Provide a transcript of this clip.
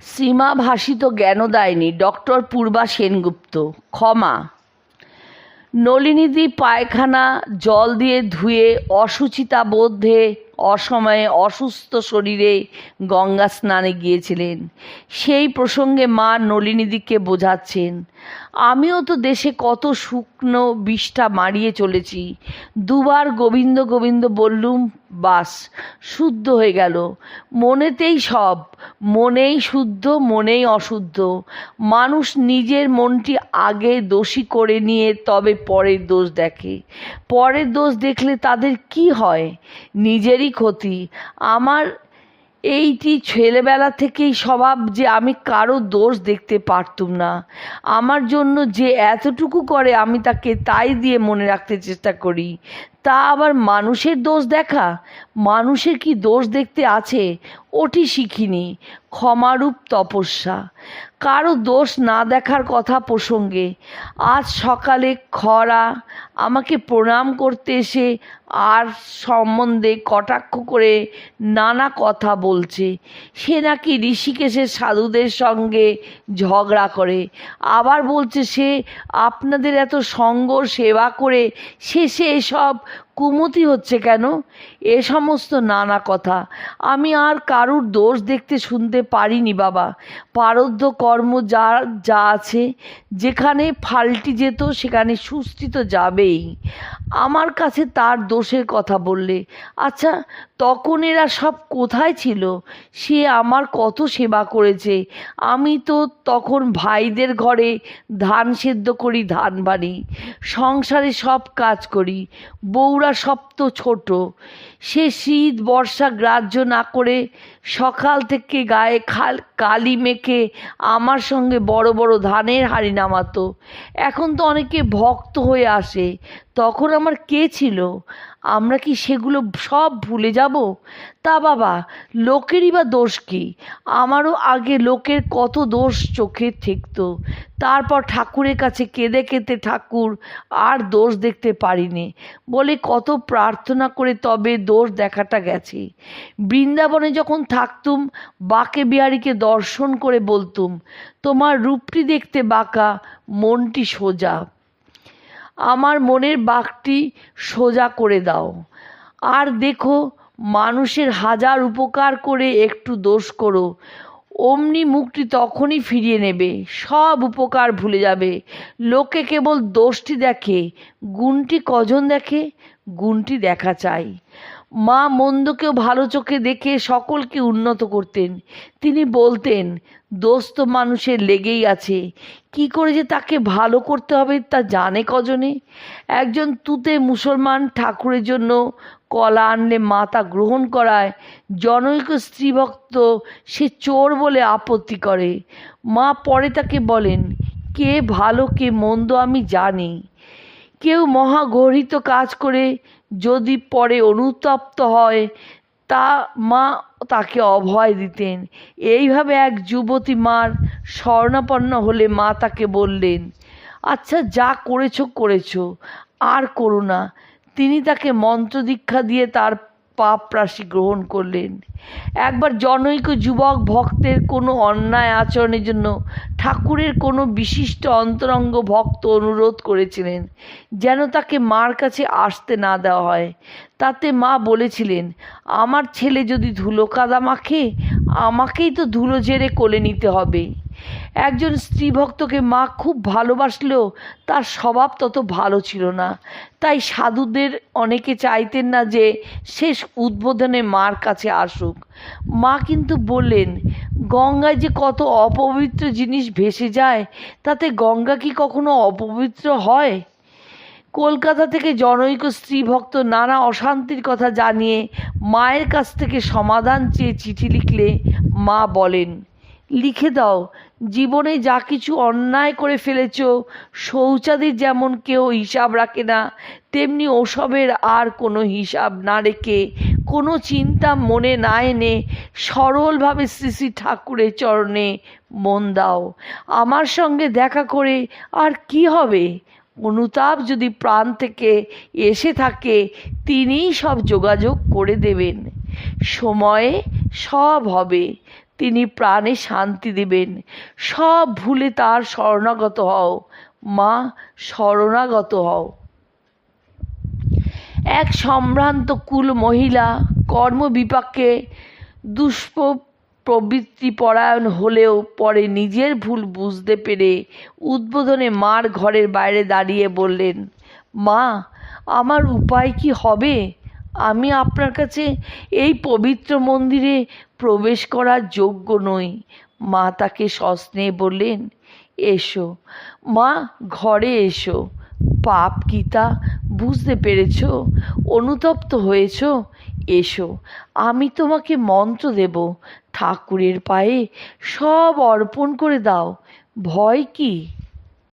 সীমা ভাষিত জ্ঞান দেয়নি। ডক্টর পূর্বা সেনগুপ্ত, ক্ষমা। নলিনীদি পায়খানা জল দিয়ে ধুয়ে অসুচিতা বোধে অসময়ে অসুস্থ শরীরে গঙ্গা স্নানে গিয়েছিলেন। সেই প্রসঙ্গে মা নলিনীদিকে বোঝাচ্ছেন, আমিও তো দেশে কত শুকনো বিষ্ঠা মারিয়ে চলেছি। দুবার গোবিন্দ গোবিন্দ বললুম, বাস, শুদ্ধ হয়ে গেল। মনেতেই সব, মনেই শুদ্ধ, মনেই অশুদ্ধ। মানুষ নিজের মনটি আগে দোষী করে নিয়ে তবে পরের দোষ দেখে। পরের দোষ দেখলে তাদের কি হয়? নিজেরই ক্ষতি। আমার এইটি ছেলেবেলা থেকেই স্বভাব যে আমি কারও দোষ দেখতে পারতুম না। আমার জন্য যে এতটুকু করে আমি তাকে তাই দিয়ে মনে রাখতে চেষ্টা করি, তা আবার মানুষের দোষ দেখা? মানুষের কি দোষ দেখতে আছে? ওটি শিখিনি। ক্ষমারূপ তপস্যা। কারও দোষ না দেখার কথা প্রসঙ্গে, আজ সকালে খরা, আমাকে প্রণাম করতে এসে আর সম্বন্ধে কটাক্ষ করে নানা কথা বলছে। সে নাকি ঋষিকেশের সাধুদের সঙ্গে ঝগড়া করে। আবার বলছে, সে আপনাদের এত সঙ্গ সেবা করে, শেষে এসব কুমতি হচ্ছে কেন? এ সমস্ত নানা কথা। আমি আর কারুর দোষ দেখতে শুনতে পারিনি বাবা। পারদ্ধ কর্ম যা যা আছে, যেখানে ফাল্টি যেত, সেখানে সুস্থি তো যাবেই। আমার কাছে তার দোষের কথা বললে আচ্ছা তখন এরা সব কোথায় ছিল? সে আমার কত সেবা করেছে। আমি তো তখন ভাইদের ঘরে ধান সেদ্ধ করি, ধান বাড়ি সংসারে সব কাজ করি। বউরা সব তো ছোট। সে শীত, বর্ষা গ্রাহ্য না করে সকাল থেকে গায়ে খাল, কালি মেখে আমার সঙ্গে বড় বড় ধানের হাড়ি নামাতো। এখন তো অনেকে ভক্ত হয়ে আসে। তখন আমার কে ছিল? আমরা কি সেগুলো সব ভুলে যাব? তা বাবা, লোকেরই বা দোষ কী? আমারও আগে লোকের কত দোষ চোখে ঠেকতো। তারপর ঠাকুরের কাছে কেঁদে কেঁদে ঠাকুর আর দোষ দেখতে পারিনি। বলে কত প্রার্থনা করে তবে দোষ দেখাটা গেছে। বৃন্দাবনে যখন থাকতুম, বাকে বিহারীকে দর্শন করে বলতুম, তোমার রূপটি দেখতে বাঁকা, মনটি সোজা। আমার মনের বাঘটি সোজা করে দাও। আর দেখো, মানুষের হাজার উপকার করে একটু দোষ করো। অমনি মুখটি তখনই ফিরিয়ে নেবে, সব উপকার ভুলে যাবে। লোকে কেবল দোষটি দেখে, গুণটি কজন দেখে? গুণটি দেখা চাই। মা মন্দকেও ভালো চোখে দেখে সকলকে উন্নত করতেন। তিনি বলতেন দোষ তো মানুষের লেগেই আছে। কি করে যে তাকে ভালো করতে হবে তা জানে কজনে? একজন তুতে মুসলমান ঠাকুরের জন্য কলা আনলে মা তা গ্রহণ করায়, জনৈক স্ত্রীভক্ত সে চোর বলে আপত্তি করে। মা পরে তাকে বলেন, কে ভালো, কে মন্দ আমি জানি। কেউ মহাগর্হিত কাজ করে যদি পরে অনুতপ্ত হয়, তা মা তাকে অভয় দিতেন। এইভাবে এক যুবতী মার স্বর্ণাপন্ন হলে মা তাকে বললেন আচ্ছা যা করেছ করেছ, আর করো না। তিনি তাকে মন্ত্র দীক্ষা দিয়ে তার পাপ রাশি গ্রহণ করলেন। একবার জনৈক যুবক ভক্তের কোনো অন্যায় আচরণের জন্য ঠাকুরের কোনো বিশিষ্ট অন্তরঙ্গ ভক্ত অনুরোধ করেছিলেন, যেন তাকে মার কাছে আসতে না দেওয়া হয়। তাতে মা বলেছিলেন, আমার ছেলে যদি ধুলো কাদা মাখে, আমাকেই তো ধুলো ঝেড়ে কোলে নিতে হবে। একজন স্ত্রী ভক্তকে মা খুব ভালোবাসলেও তার স্বভাব তত ভালো ছিল না। তাই সাধুদের অনেকে চাইতেন না যে শেষ উদ্বোধনে মার কাছে আসুক। মা কিন্তু বললেন, গঙ্গায় যে কত অপবিত্র জিনিস ভেসে যায়, তাতে গঙ্গা কি কখনো অপবিত্র হয়? কলকাতা থেকে জনৈক স্ত্রী ভক্ত নানা অশান্তির কথা জানিয়ে মায়ের কাছ থেকে সমাধান চেয়ে চিঠি লিখলে মা বলেন, লিখে দাও জীবনে যা কিছু অন্যায় করে ফেলেছ শৌচাদির যেমন কেউ হিসাব রাখে না, তেমনি ওসবের আর কোনো হিসাব না রেখে, কোনো চিন্তা মনে না এনে সরলভাবে শ্রী শ্রী ঠাকুরের চরণে মন দাও। আমার সঙ্গে দেখা করে আর কি হবে? অনুতাপ যদি প্রাণ থেকে এসে থাকে, তিনিই সব যোগাযোগ করে দেবেন। সময়ে সব হবে। তিনি প্রাণে শান্তি দিবেন। সব ভুলে তার শরণাগত হও। মা, শরণাগত হও। এক সম্ভ্রান্ত কুল মহিলা কর্মবিপাকে দুষ্প প্রবৃত্তি পরায়ণ হলেও পরে নিজের ভুল বুঝতে পেরে উদ্বোধনে মার ঘরের বাইরে দাঁড়িয়ে বললেন, মা, আমার উপায় কি হবে? আমি আপনার কাছে এই পবিত্র মন্দিরে প্রবেশ করার যোগ্য নই। মা তাকে সস্নেহে বললেন, এসো। মা, ঘরে এসো। পাপ কি তা বুঝতে পেরেছ? অনুতপ্ত হয়েছ? এসো। আমি তোমাকে মন্ত্র দেব। ঠাকুরের পায়ে সব অর্পণ করে দাও। ভয় কি?